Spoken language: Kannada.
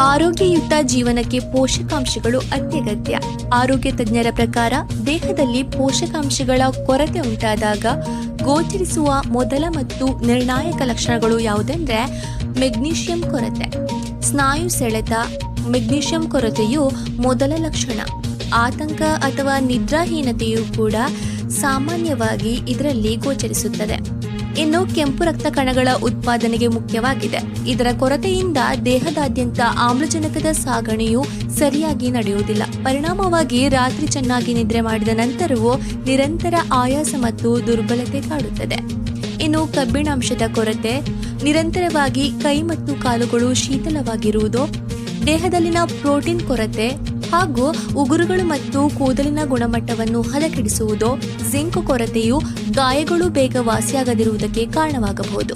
ಆರೋಗ್ಯಯುತ ಜೀವನಕ್ಕೆ ಪೋಷಕಾಂಶಗಳು ಅತ್ಯಗತ್ಯ. ಆರೋಗ್ಯ ತಜ್ಞರ ಪ್ರಕಾರ ದೇಹದಲ್ಲಿ ಪೋಷಕಾಂಶಗಳ ಕೊರತೆ ಉಂಟಾದಾಗ ಗೋಚರಿಸುವ ಮೊದಲ ಮತ್ತು ನಿರ್ಣಾಯಕ ಲಕ್ಷಣಗಳು ಯಾವುದೆಂದರೆ ಮೆಗ್ನೀಷಿಯಂ ಕೊರತೆ. ಸ್ನಾಯು ಸೆಳೆತ, ಮೆಗ್ನೀಷಿಯಂ ಕೊರತೆಯು ಮೊದಲ ಲಕ್ಷಣ. ಆತಂಕ ಅಥವಾ ನಿದ್ರಾಹೀನತೆಯು ಕೂಡ ಸಾಮಾನ್ಯವಾಗಿ ಇದರಲ್ಲಿ ಗೋಚರಿಸುತ್ತದೆ. ಇನ್ನು ಕೆಂಪು ರಕ್ತ ಕಣಗಳ ಉತ್ಪಾದನೆಗೆ ಮುಖ್ಯವಾಗಿದೆ. ಇದರ ಕೊರತೆಯಿಂದ ದೇಹದಾದ್ಯಂತ ಆಮ್ಲಜನಕದ ಸಾಗಣೆಯು ಸರಿಯಾಗಿ ನಡೆಯುವುದಿಲ್ಲ. ಪರಿಣಾಮವಾಗಿ ರಾತ್ರಿ ಚೆನ್ನಾಗಿ ನಿದ್ರೆ ಮಾಡಿದ ನಂತರವೂ ನಿರಂತರ ಆಯಾಸ ಮತ್ತು ದುರ್ಬಲತೆ ಕಾಡುತ್ತದೆ. ಇನ್ನು ಕಬ್ಬಿಣಾಂಶದ ಕೊರತೆ, ನಿರಂತರವಾಗಿ ಕೈ ಮತ್ತು ಕಾಲುಗಳು ಶೀತಲವಾಗಿರುವುದು, ದೇಹದಲ್ಲಿನ ಪ್ರೋಟೀನ್ ಕೊರತೆ ಹಾಗೂ ಉಗುರುಗಳು ಮತ್ತು ಕೂದಲಿನ ಗುಣಮಟ್ಟವನ್ನು ಹದಗೆಡಿಸುವುದು ಜಿಂಕ್ ಕೊರತೆಯು ಗಾಯಗಳು ಬೇಗ ವಾಸಿಯಾಗದಿರುವುದಕ್ಕೆ ಕಾರಣವಾಗಬಹುದು.